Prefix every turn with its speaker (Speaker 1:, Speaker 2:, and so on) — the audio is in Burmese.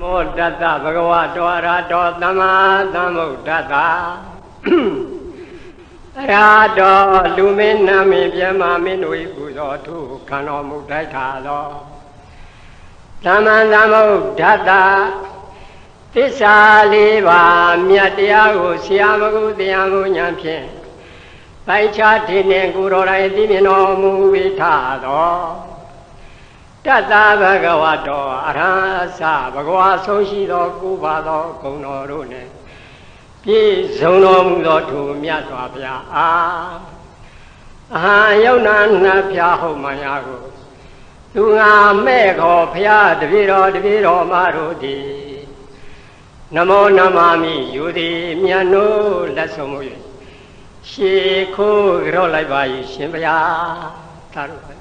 Speaker 1: မောတတ္တဗဂဝတောအရဟတောသမ္မာသမ္ဗုဒ္ဓတ္တအရဟတောလူမင်းနာမင်းပြမမင်းတို့၏ပူဇော်ထုခံတော်မူတိုက်ထာသောသမ္မာသမ္ဗုဒ္ဓတ္တသစ္စာလေးပါးမြတ်တရားကိုဆရာမကုတရားကိုဉာဏ်ဖြင့်ပိုက်ချထင်းနှင့်ကိုယ်တော်တိုင်သိမြင်တော်မူဝိထသော တတ္တဗဂဝတောအရဟသဘဂဝါဆုံးရှိသောကုပါသောဂုဏ်တော်တို့နှင့်ပြည့်စုံတော်မူသောထိုမြတ်စွာဘုရားအားအဟံယုံနာနှဖျားဟုတ်မှန်ရာကိုသူငါမဲ့ခေါ်ဘုရားတပည့်တော်တပည့်တော်မတို့သည်နမောနမမိယူသည်မြတ်နိုးလက်ဆုံးမူ၍ရှေခိုးကြောလိုက်ပါ၏ရှင်ဘုရားသာတို့